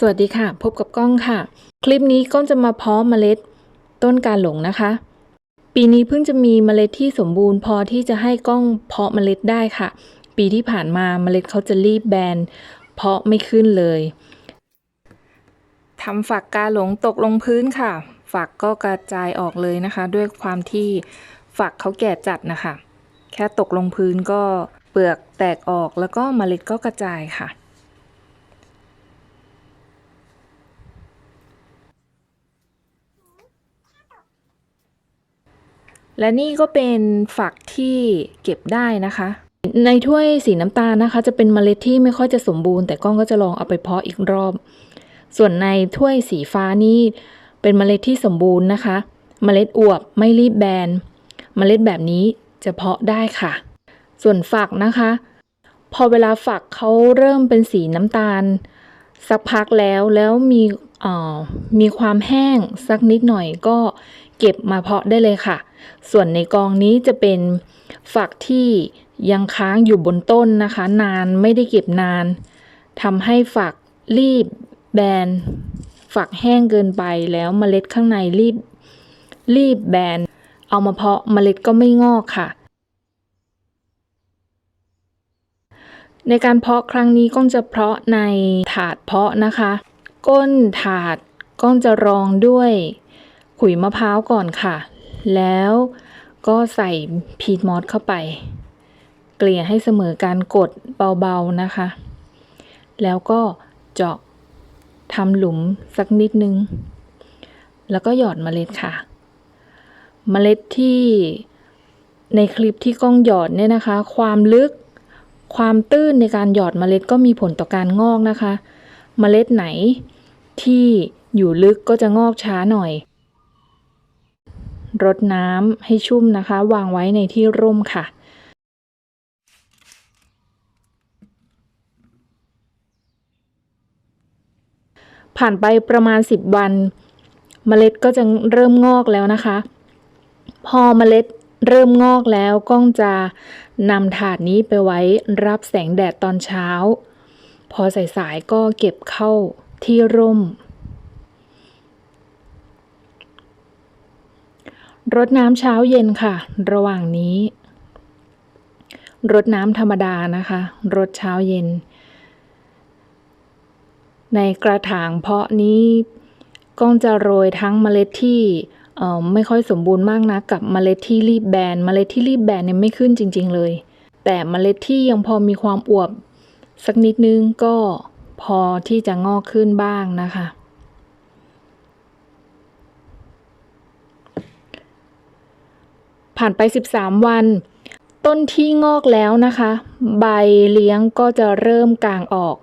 สวัสดีค่ะ พบกับก้องค่ะ คลิปนี้ก้องจะมาเพาะเมล็ดต้นกาหลงนะคะ ปีนี้เพิ่งจะมีเมล็ดที่สมบูรณ์พอที่จะให้ก้องเพาะเมล็ดได้ค่ะ ปีที่ผ่านมาเมล็ดเขาจะรีบแบนเพาะไม่ขึ้นเลยทำฝักกาหลงตกลงพื้นค่ะ ฝักก็กระจายออกเลยนะคะ ด้วยความที่ฝักเขาแก่จัดนะคะ แค่ตกลงพื้นก็เปลือกแตกออกแล้วก็เมล็ดก็กระจายค่ะ และนี่ก็เป็นฝักที่เก็บได้นะคะ ในถ้วยสีน้ำตาลนะคะ จะเป็นเมล็ดที่ไม่ค่อยจะสมบูรณ์แต่ก้องก็จะลองเอาไปเพาะอีกรอบ ส่วนในถ้วยสีฟ้านี่เป็นเมล็ดที่สมบูรณ์นะคะ เมล็ดอวบไม่รีบแบน เมล็ดแบบนี้จะเพาะได้ค่ะ ส่วนฝักนะคะ พอเวลาฝักเขาเริ่มเป็นสีน้ำตาล สักพักแล้วแล้วมี มีความแห้งสักนิดหน่อยก็เก็บมาเพาะได้เลยค่ะ ส่วนในกองนี้จะเป็นฝักที่ยังค้างอยู่บนต้นนะคะ นานไม่ได้เก็บนานทำให้ฝักรีบแบน ฝักแห้งเกินไปแล้วเมล็ดข้างในรีบ รีบแบน เอามาเพาะเมล็ดก็ไม่งอกค่ะ ในการเพาะครั้งนี้ก้องจะเพาะในถาดเพาะนะคะ ก้นถาดก้องจะรองด้วยขุยมะพร้าวก่อนค่ะ แล้วก็ใส่พีทมอสเข้าไป เกลี่ยให้เสมอการกดเบาๆนะคะ แล้วก็เจาะทำหลุมสักนิดนึง แล้วก็หยอดเมล็ดค่ะ เมล็ดที่ในคลิปที่ก้องหยอดเนี่ยนะคะ ความลึกความตื้นในการหยอดเมล็ดก็มีผลต่อการงอกนะคะ เมล็ดไหน ที่อยู่ลึกก็จะงอกช้าหน่อย รดน้ำให้ชุ่มนะคะ วางไว้ในที่ร่มค่ะ ผ่านไปประมาณ 10 วันเมล็ดก็จะเริ่มงอกแล้วนะคะ พอเมล็ดเริ่มงอกแล้วก้องจะนำถาดนี้ไปไว้รับแสงแดดตอนเช้า พอสายๆก็เก็บเข้า ที่ร่ม รดน้ำเช้าเย็นค่ะ ระหว่างนี้ รดน้ำธรรมดานะคะ รดเช้าเย็น ในกระถางเพาะนี้ก้องจะโรยทั้งเมล็ดที่ไม่ค่อยสมบูรณ์มากนะกับเมล็ดที่รีบแบนเมล็ดที่รีบแบนเนี่ยไม่ขึ้นจริง ๆ เลย แต่เมล็ดที่ยังพอมีความอวบสักนิดนึงก็ พอที่จะงอกขึ้นบ้างนะคะ ผ่านไป 13 วัน ต้นที่งอกแล้วนะคะ ใบเลี้ยงก็จะเริ่มกลางออก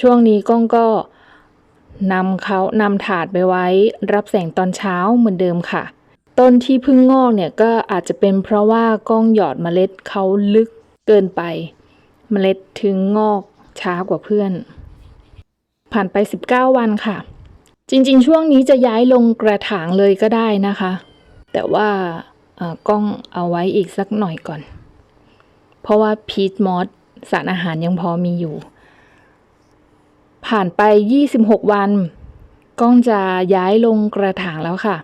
ช่วงนี้ก้องก็นำเขานำถาดไปไว้ รับแสงตอนเช้าเหมือนเดิมค่ะ ต้นที่เพิ่งงอกเนี่ยก็อาจจะเป็นเพราะว่าก้องหยอดเมล็ดเขาลึกเกินไป เมล็ดถึงงอก ช้ากว่าเพื่อน ผ่านไป 19 วันค่ะ จริงๆ ช่วงนี้จะย้ายลงกระถางเลยก็ได้นะคะ แต่ว่ากล้องเอาไว้อีกสักหน่อยก่อน เพราะว่าพีทมอสสารอาหารยังพอมีอยู่ ผ่านไป 26 วันก้องจะย้ายลงกระถางแล้วค่ะ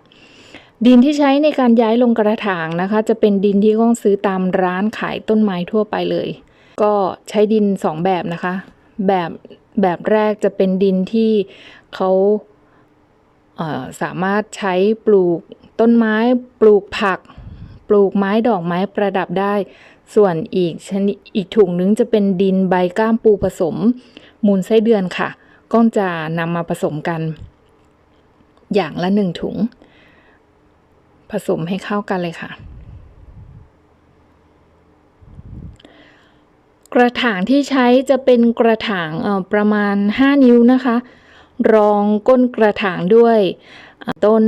ดินที่ใช้ในการย้ายลงกระถางนะคะ จะเป็นดินที่ก้องซื้อตามร้านขายต้นไม้ทั่วไปเลย ก็ใช้ดินสองแบบนะคะ แบบแบบแรกจะเป็นดินที่เขาเอ่อสามารถใช้ปลูกต้นไม้ ปลูกผัก ปลูกไม้ดอกไม้ประดับได้ ส่วนอีกชนิดอีกถุงนึงจะเป็นดินใบก้ามปูผสม มูลไส้เดือนค่ะก้องจะนำมาผสมกัน อย่างละหนึ่งถุง ผสมให้เข้ากันเลยค่ะ กระถางที่ใช้จะเป็นกระถางประมาณ 5 นิ้วนะคะ รองก้นกระถางด้วยต้น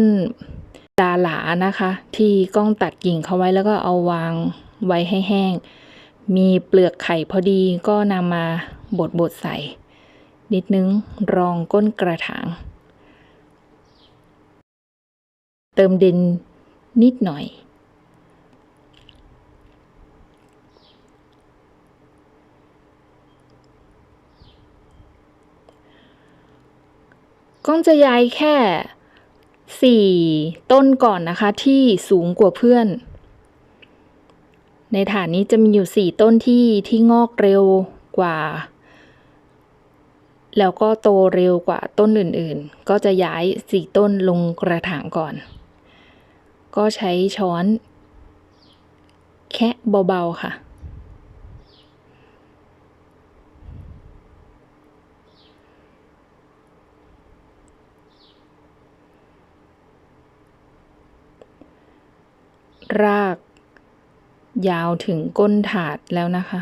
ดาหลานะคะ ที่ก้องตัดกิ่งเขาไว้แล้วก็เอาวางไว้ให้แห้ง มีเปลือกไข่พอดีก็นำมาบดบดใส่ นิดนึงรองก้นกระถาง เติมดินนิดหน่อย ก้องจะย้ายแค่สี่ต้นก่อนนะคะ ที่สูงกว่าเพื่อน ในฐานนี้จะมีอยู่สี่ต้นที่ที่งอกเร็วกว่า แล้วก็โตเร็วกว่าต้นอื่นๆ ก็จะย้ายสี่ต้นลงกระถางก่อน ก็ใช้ช้อน แค่เบาๆค่ะ ราก ยาวถึงก้นถาดแล้วนะคะ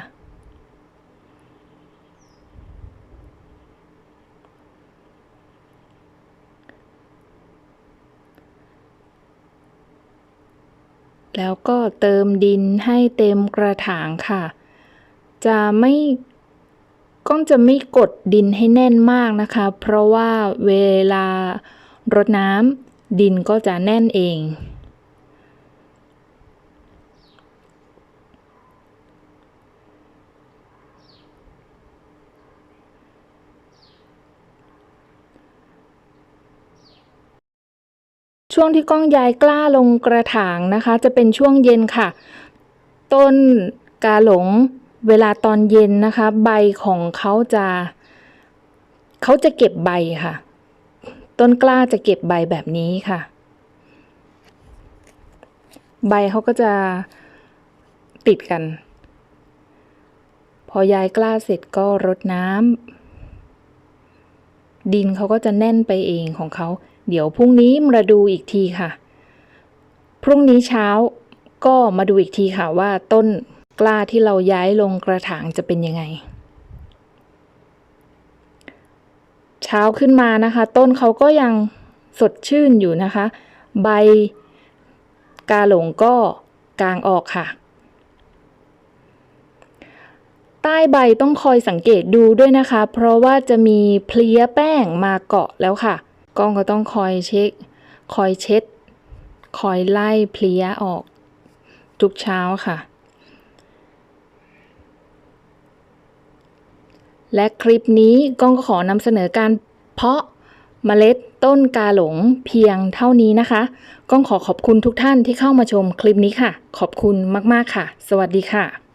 แล้วก็เติมดินให้เต็มกระถางค่ะ จะไม่ก้องจะไม่กดดินให้แน่นมากนะคะ เพราะว่าเวลารดน้ำดินก็จะแน่นเอง ช่วงที่ก้องย้ายกล้าลงกระถางนะคะ จะเป็นช่วงเย็นค่ะ ต้นกาหลงเวลาตอนเย็นนะคะ ใบของเขาจะเขาจะเก็บใบค่ะ ต้นกล้าจะเก็บใบแบบนี้ค่ะ ใบเขาก็จะติดกัน พอย้ายกล้าเสร็จก็รดน้ำดินเขาก็จะแน่นไปเองของเขา เดี๋ยวพรุ่งนี้มาดูอีกทีค่ะ พรุ่งนี้เช้าก็มาดูอีกทีค่ะว่าต้นกล้าที่เราย้ายลงกระถางจะเป็นยังไง เช้าขึ้นมานะคะ ต้นเขาก็ยังสดชื่นอยู่นะคะ ใบกาหลงก็กางออกค่ะ ใต้ใบต้องคอยสังเกตดูด้วยนะคะ เพราะว่าจะมีเพลี้ยแป้งมาเกาะแล้วค่ะ กล้องก็ต้องคอยเช็ค คอยเช็ด คอยไล่เพลี้ยออก ทุกเช้าค่ะ และคลิปนี้ก้องก็ขอนำเสนอการเพาะเมล็ดต้นกาหลงเพียงเท่านี้นะคะ ก้องขอขอบคุณทุกท่านที่เข้ามาชมคลิปนี้ค่ะ ขอบคุณมาก ๆ ค่ะ สวัสดีค่ะ